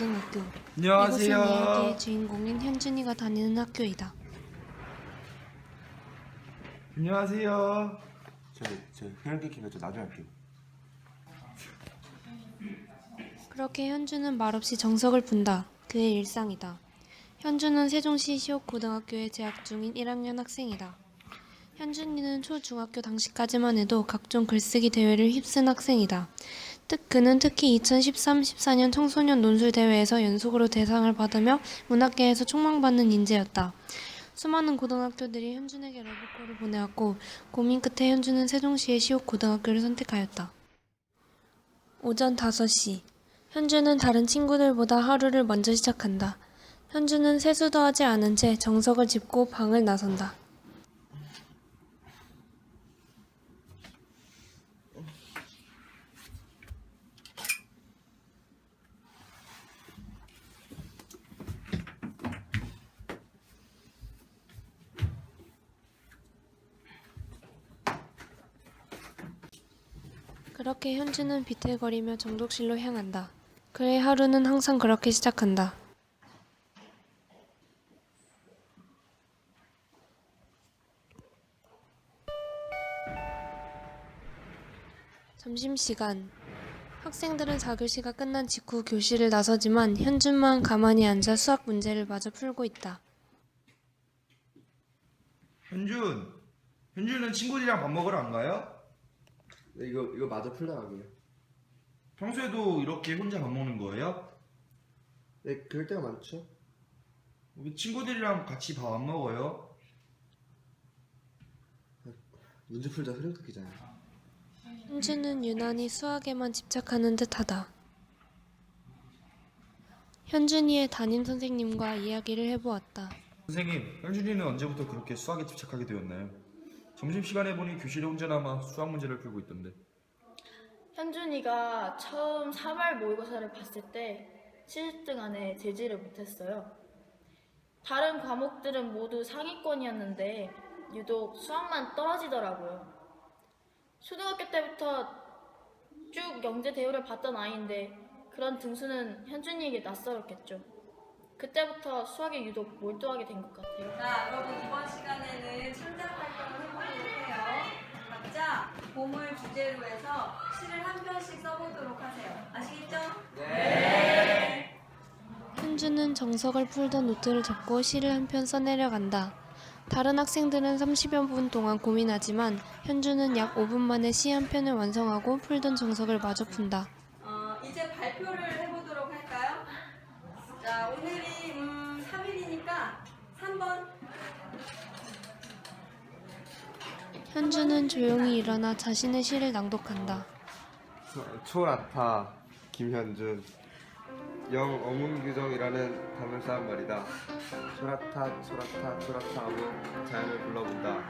고등학교. 안녕하세요. 이곳은 이야기의 주인공인 현준이가 다니는 학교이다. 안녕하세요. 저저 혈기 키가 좀 나중에 할게요. 그렇게 현주는 말없이 정석을 푼다. 그의 일상이다. 현주는 세종시 시옥고등학교에 재학 중인 1학년 학생이다. 현준이는 초중학교 당시까지만 해도 각종 글쓰기 대회를 휩쓴 학생이다. 특 그는 특히 2013-14년 청소년 논술 대회에서 연속으로 대상을 받으며 문학계에서 촉망받는 인재였다. 수많은 고등학교들이 현준에게 러브콜을 보내왔고 고민 끝에 현준은 세종시의 시옥 고등학교를 선택하였다. 오전 5시 현주는 다른 친구들보다 하루를 먼저 시작한다. 현주는 세수도 하지 않은 채 정석을 짚고 방을 나선다. 그렇게 현주는 비틀거리며 정독실로 향한다. 그의 하루는 항상 그렇게 시작한다. 점심시간. 학생들은 4교시가 끝난 직후 교실을 나서지만 현준만 가만히 앉아 수학 문제를 마저 풀고 있다. 현준. 현준은 친구들이랑 밥 먹으러 안 가요? 네, 이거 이거 마저 풀나가게요. 평소에도 이렇게 혼자 밥 먹는 거예요? 네, 그럴 때가 많죠. 우리 친구들이랑 같이 밥 안 먹어요? 문제 풀자 흐름 끊기잖아요. 현주는 유난히 수학에만 집착하는 듯하다. 현준이의 담임 선생님과 이야기를 해보았다. 선생님, 현준이는 언제부터 그렇게 수학에 집착하게 되었나요? 점심시간에 보니 교실에 혼자 남아 수학 문제를 풀고 있던데. 현준이가 처음 3월 모의고사를 봤을 때 70등 안에 제지를 못했어요. 다른 과목들은 모두 상위권이었는데 유독 수학만 떨어지더라고요. 초등학교 때부터 쭉 영재 대우를 받던 아이인데 그런 등수는 현준이에게 낯설었겠죠. 그때부터 수학에 유독 몰두하게 된 것 같아요. 자, 여러분 이번 시간에는 창작 활동을 해보도록 해요. 보물 주제로 해서 시를 한 편씩 써보도록 하세요. 아시겠죠? 현주는 정석을 풀던 노트를 접고 시를 한 편 써내려간다. 다른 학생들은 30여 분 동안 고민하지만 현주는 약 5분 만에 시 한 편을 완성하고 풀던 정석을 마저 푼다. 어, 이제 발표를 해보도록 할까요? 자, 오늘이 현주는 조용히 일어나 자신의 시를 낭독한다. 초라타 김현준 영 어문규정이라는 단을 쌓은 말이다. 초라타 초라타 초라타 하고 자연을 불러본다.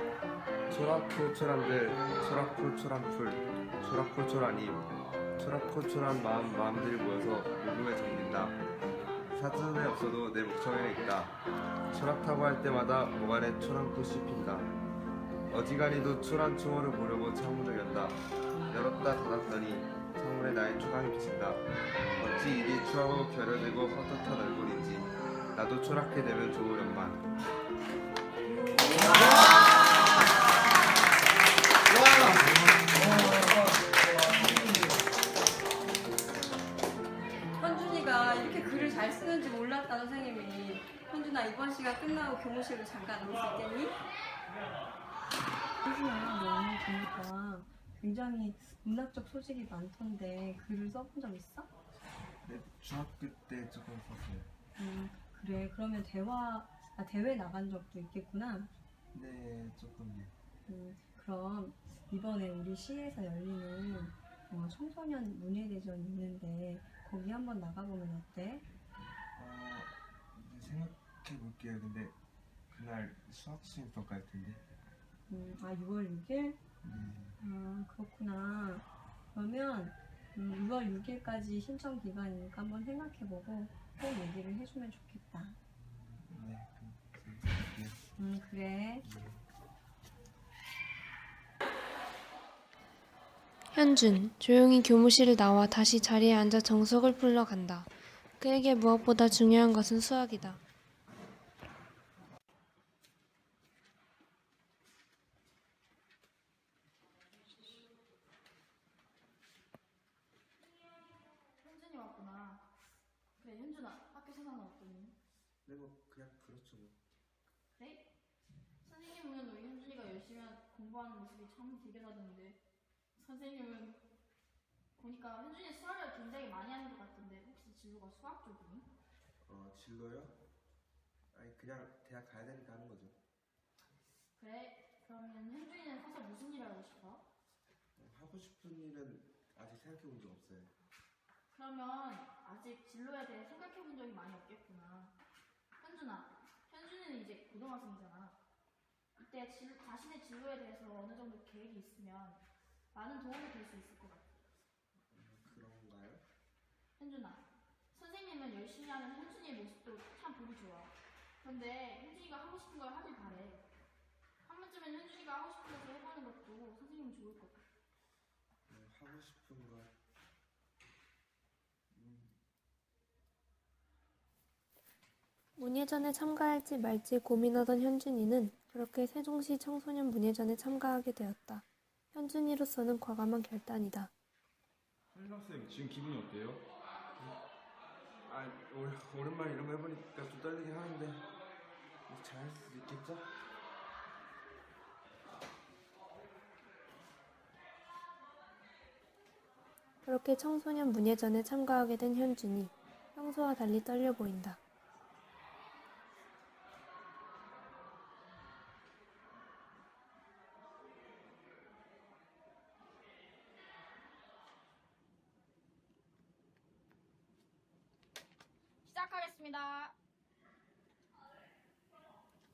초라코 초란들 초라코 초란풀 초라코 초란이 초라코 초란 마음 마음들이 모여서 녹음에 잠긴다. 사전에 없어도 내 목청에는 있다. 초락타고 할 때마다 목안에 초란 꽃이 핀다. 어지간히도 초란 초월을 보려고 창문을 연다. 열었다 닫았더니 창문에 나의 초강이 비친다. 어찌 일이 추하고 결여되고 헛헛한 얼굴인지 나도 초락해 되면 좋으련만. 현준이가 이렇게 글을 잘 쓰는지 몰랐다 선생님이. 현준아 이번 시간 끝나고 교무실로 잠깐 올 수 있겠니? 현준아, 너 오늘 보니까 굉장히 문학적 소질이 많던데 글을 써본 적 있어? 네, 중학교 때 조금 썼어요. 음, 그래. 그러면 대화, 아, 대회 나간 적도 있겠구나. 네, 조금요. 음, 그럼 이번에 우리 시에서 열리는 어, 청소년 문예대전이 있는데 거기 한번 나가보면 어때? 어, 생각해 볼게요. 근데 그날 수학 평가할 텐데. 음, 아, 6월 6일? 네, 아, 그렇구나. 그러면 음, 6월 6일까지 신청 기간이니까 한번 생각해보고 꼭 얘기를 해주면 좋겠다. 네, 그럼 생각할게요. 음, 그래. 현준, 조용히 교무실을 나와 다시 자리에 앉아 정석을 풀러 간다. 그에게 무엇보다 중요한 것은 수학이다. 현준이 왔구나. 그래 학교 생활은 어떠니? 네, 뭐 그냥 그렇죠 뭐. 그래? 선생님은 우리 현준이가 열심히 공부하는 모습이 참 대견하던데 선생님은 보니까 현준이 수학을 굉장히 많이 하는 것 같은데 혹시 진로가 수학 쪽이니? 어, 진로요? 아니 그냥 대학 가야 되니까 하는 거죠. 그래 그러면 현준이는 커서 무슨 일을 하고 싶어? 어, 하고 싶은 일은 아직 생각해 본 적 없어요. 그러면 아직 진로에 대해 생각해 본 적이 많이 없겠구나. 현준아, 현준이는 이제 고등학생이잖아. 이때 진- 자신의 진로에 대해서 어느 정도 계획이 있으면 많은 도움이 될 수 있을 것 같아. 그런가요? 현준아, 선생님은 열심히 하는 현준이의 모습도 참 보기 좋아. 그런데 현준이가 하고 싶은 걸 하길 바래. 한 번쯤은 현준이가 하고 싶은 것을 해보는 것도 선생님 좋을 것 같아. 어, 하고 싶은 거. 문예전에 참가할지 말지 고민하던 현준이는 그렇게 세종시 청소년 문예전에 참가하게 되었다. 현준이로서는 과감한 결단이다. 현준 학생 지금 기분이 어때요? 아, 오랜만에 이런 거 해보니까 좀 떨리긴 하는데 잘할 수 있겠죠? 그렇게 청소년 문예전에 참가하게 된 현준이 평소와 달리 떨려 보인다. 시작 하겠습니다.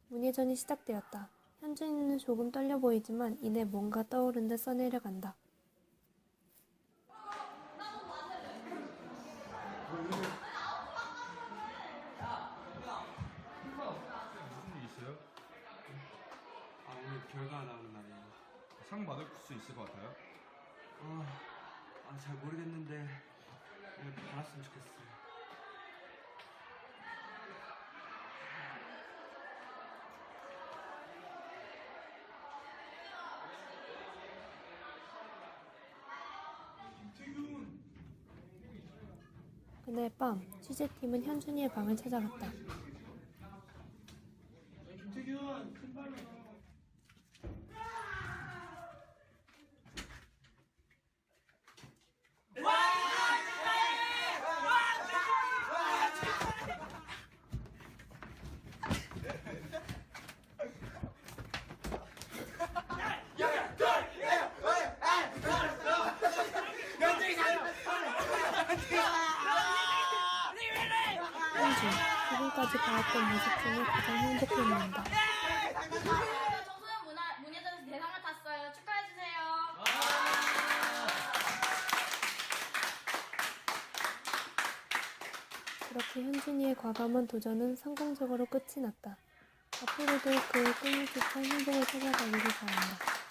문예전이 시작되었다. 현준이는 조금 떨려 보이지만 이내 뭔가 떠오른 듯 써내려간다. 무슨 일 있어요? 아 오늘 결과 나오는 날이에요. 상 받을 수 있을 것 같아요? 아, 아, 잘 모르겠는데 오늘 받았으면 좋겠어요. 그날 밤 취재팀은 현준이의 방을 찾아갔다. 봐왔던 모습 중에 가장. 축하해주세요. 그렇게 현준이의 과감한 도전은 성공적으로 끝이 났다. 앞으로도 그의 꿈을 쫓아 행복을 찾아가기를 바란다.